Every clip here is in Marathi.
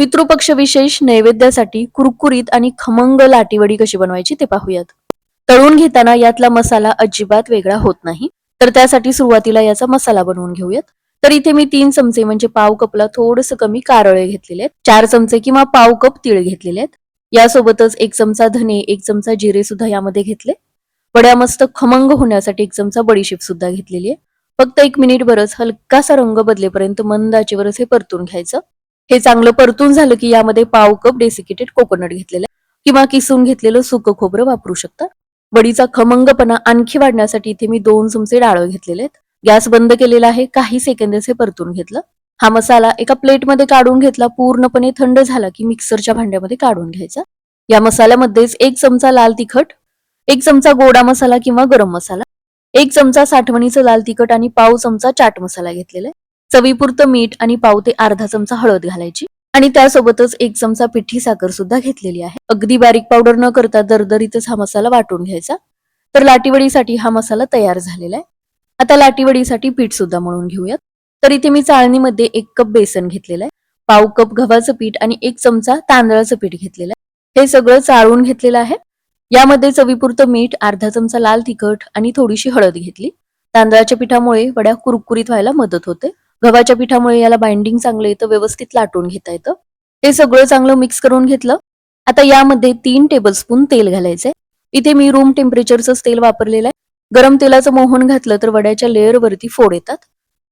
पितृपक्ष विशेष नैवेद्यासाठी कुरकुरीत आणि खमंग लाटीवडी कशी बनवायची ते पाहूयात. तळून घेताना यातला मसाला अजिबात वेगळा होत नाही. तर त्यासाठी सुरुवातीला याचा मसाला बनवून घेऊयात. तर इथे मी तीन चमचे म्हणजे पाव कपला थोडस कमी कारळे घेतलेले आहेत. चार चमचे किंवा पाव कप तीळ घेतलेले आहेत. यासोबतच एक चमचा धने एक चमचा जिरे सुद्धा यामध्ये घेतले. वड्या मस्त खमंग होण्यासाठी एक चमचा बडीशेप सुद्धा घेतलेली आहे. फक्त एक मिनिट बरंच हलकासा रंग बदलेपर्यंत मंद आचेवरच हे परतून घ्यायचं. हे चांगलं परतून झालं की यामध्ये पाव कप डेसिकेटेड कोकोनट घेतलेलं किंवा किसून घेतलेलं सुकं खोबरं वापरू शकता. वडीचा खमंगपणा आणखी वाढण्यासाठी इथे मी दोन चमचे डाळ घेतलेले आहेत. गॅस बंद केलेला आहे काही सेकंदच हे परतून घेतलं. हा मसाला एका प्लेटमध्ये काढून घेतला पूर्णपणे थंड झाला की मिक्सरच्या भांड्यामध्ये काढून घ्यायचा. या मसाल्यामध्येच एक चमचा लाल तिखट एक चमचा गोडा मसाला किंवा गरम मसाला एक चमचा साठवणीचं लाल तिखट आणि पाव चमचा चाट मसाला घेतलेला आहे. चवीपुरतं मीठ आणि पाव ते अर्धा चमचा हळद घालायची. आणि त्यासोबतच एक चमचा पिठी साखर सुद्धा घेतलेली आहे. अगदी बारीक पावडर न करता दरदरीतच हा मसाला वाटून घ्यायचा. तर लाटीवडीसाठी हा मसाला तयार झालेला आहे. आता लाटीवडीसाठी पीठ सुद्धा मळून घेऊयात. तर इथे मी चाळणीमध्ये एक कप बेसन घेतलेलं आहे. पाव कप गव्हाचं पीठ आणि एक चमचा तांदळाचं पीठ घेतलेलं आहे. हे सगळं चाळून घेतलेलं आहे. यामध्ये चवीपुरतं मीठ अर्धा चमचा लाल तिखट आणि थोडीशी हळद घेतली. तांदळाच्या पिठामुळे वड्या कुरकुरीत व्हायला मदत होते. गव्हाच्या पिठामुळे याला बाइंडिंग चांगलं येतं व्यवस्थित लाटून घेता येतं. ते सगळं चांगलं मिक्स करून घेतलं. आता यामध्ये तीन टेबलस्पून तेल घालायचंय. इथे मी रूम टेम्परेचरचं तेल वापरलेलं आहे. गरम तेलाचं मोहन घातलं तर वड्याच्या लेअर वरती फोड येतात.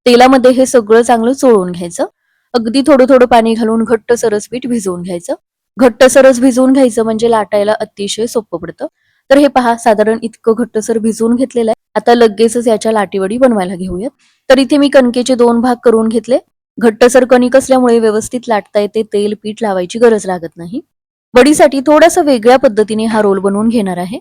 तेलामध्ये हे सगळं चांगलं चोळून घ्यायचं. अगदी थोडं थोडं पाणी घालून घट्ट सरस पीठ भिजवून घ्यायचं. घट्ट सरस भिजवून घ्यायचं म्हणजे लाटायला अतिशय सोपं पडतं. तर हे पहा साधारण इतकं घट्टसर भिजवून घेतलेलं आहे. आता लगेचच याच्या लाटीवडी बनवायला घेऊयात. तर इथे मी कणकेचे दोन भाग करून घेतले. घट्टसर कणिक असल्यामुळे व्यवस्थित लाटता येते तेल पीठ लावायची गरज लागत नाही. वडीसाठी थोडासा वेगळ्या पद्धतीने हा रोल बनवून घेणार आहे.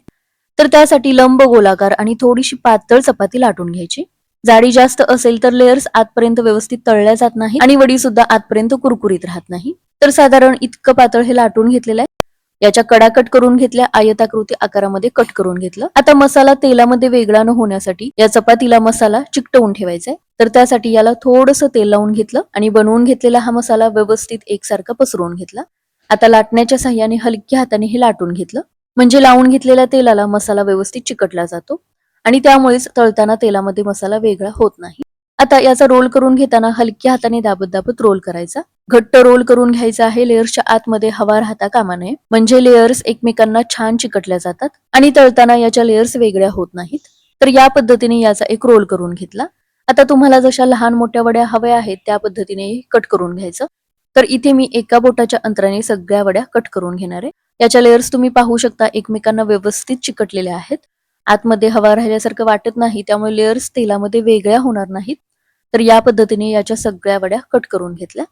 तर त्यासाठी लंब गोलाकार आणि थोडीशी पातळ चपाती लाटून घ्यायची. जाडी जास्त असेल तर लेयर्स आतपर्यंत व्यवस्थित तळल्या जात नाही आणि वडी सुद्धा आतपर्यंत कुरकुरीत राहत नाही. तर साधारण इतकं पातळ हे लाटून घेतलेलं आहे. याच्या कडाकट करून घेतल्या आयताकृती आकारामध्ये कट करून घेतलं. आता मसाला तेलामध्ये वेगळा न होण्यासाठी या चपातीला मसाला चिकटवून ठेवायचा आहे. तर त्यासाठी याला थोडस तेल लावून घेतलं आणि बनवून घेतलेला हा मसाला व्यवस्थित एकसारखा पसरवून घेतला. आता लाटण्याच्या साह्याने हलक्या हाताने हे लाटून घेतलं. म्हणजे लावून घेतलेल्या तेलाला मसाला व्यवस्थित चिकटला जातो आणि त्यामुळेच तळताना तेलामध्ये मसाला वेगळा होत नाही. आता याचा रोल करून घेताना हलक्या हाताने दाबत दाबत रोल करायचा. घट्ट रोल करून घ्यायचा आहे. लेअर्सच्या आतमध्ये हवा राहता कामा नये म्हणजे लेअर्स एकमेकांना छान चिकटल्या जातात आणि तळताना याच्या लेअर्स वेगळ्या होत नाहीत. तर या पद्धतीने याचा एक रोल करून घेतला. आता तुम्हाला जशा लहान मोठ्या वड्या हव्या आहेत त्या पद्धतीने कट करून घ्यायचं. तर इथे मी एका बोटाच्या अंतराने सगळ्या वड्या कट करून घेणार आहे. याच्या लेअर्स तुम्ही पाहू शकता एकमेकांना व्यवस्थित चिकटलेल्या आहेत. आतमध्ये हवा राहिल्यासारखं वाटत नाही त्यामुळे लेअर्स तेलामध्ये वेगळ्या होणार नाहीत. तर या पद्धतीने याच्या सगळ्या वड्या कट करून घेतल्या.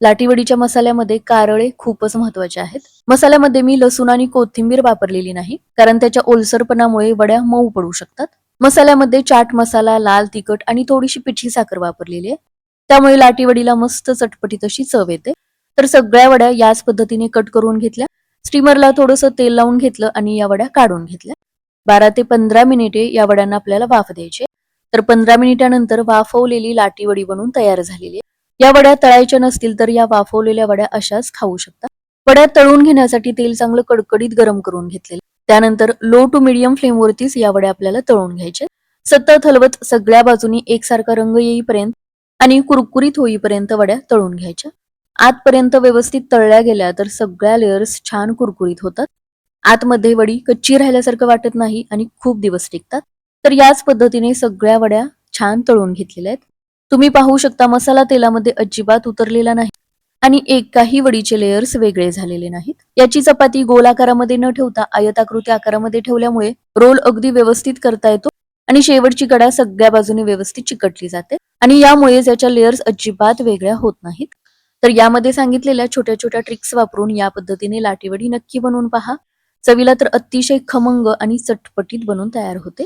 लाटीवडीच्या मसाल्यामध्ये कारळे खूपच महत्त्वाचे आहेत. मसाल्यामध्ये मी लसूण आणि कोथिंबीर वापरलेली नाही कारण त्याच्या ओलसरपणामुळे वड्या मऊ पडू शकतात. मसाल्यामध्ये चाट मसाला लाल तिखट आणि थोडीशी पिठी साखर वापरलेली आहे. त्यामुळे लाटीवडीला मस्त चटपटीत अशी चव येते. तर सगळ्या वड्या याच पद्धतीने कट करून घेतल्या. स्टीमरला थोडंसं तेल लावून घेतलं आणि या वड्या काढून घेतल्या. बारा ते पंधरा मिनिटे या वड्यांना आपल्याला वाफ द्यायचे तर पंधरा मिनिटानंतर वाफवलेली लाटी वडी बनून तयार झालेली आहे. या वड्या तळायच्या नसतील तर या वाफवलेल्या वड्या अशाच खाऊ शकता. वड्या तळून घेण्यासाठी तेल चांगलं कडकडीत गरम करून घेतलेलं त्यानंतर लो टू मिडियम फ्लेमवरतीच या वड्या आपल्याला तळून घ्यायचे सतत हलवत सगळ्या बाजूनी एकसारखा रंग येईपर्यंत आणि कुरकुरीत होईपर्यंत वड्या तळून घ्यायच्या. आतपर्यंत व्यवस्थित तळल्या गेल्या तर सगळ्या लेअर्स छान कुरकुरीत होतात. आतमध्ये वडी कच्ची राहिल्यासारखं वाटत नाही आणि खूप दिवस टिकतात. तर याच पद्धतीने सगळ्या वड्या छान तळून घेतलेल्या आहेत. तुम्ही पाहू शकता मसाला तेलामध्ये अजिबात उतरलेला नाही आणि एकाही वडीचे लेयर्स वेगळे झालेले नाहीत. याची चपाती गोल आकारामध्ये न ठेवता आयताकृती आकारामध्ये ठेवल्यामुळे रोल अगदी व्यवस्थित करता येतो आणि शेवटची कडा सगळ्या बाजूने व्यवस्थित चिकटली जाते आणि यामुळेच याच्या लेयर्स अजिबात वेगळ्या होत नाहीत. तर यामध्ये सांगितलेल्या छोट्या छोट्या ट्रिक्स वापरून या पद्धतीने लाटीवडी नक्की बनवून पहा. चवीला तर अतिशय खमंग आणि चटपटीत बनवून तयार होते.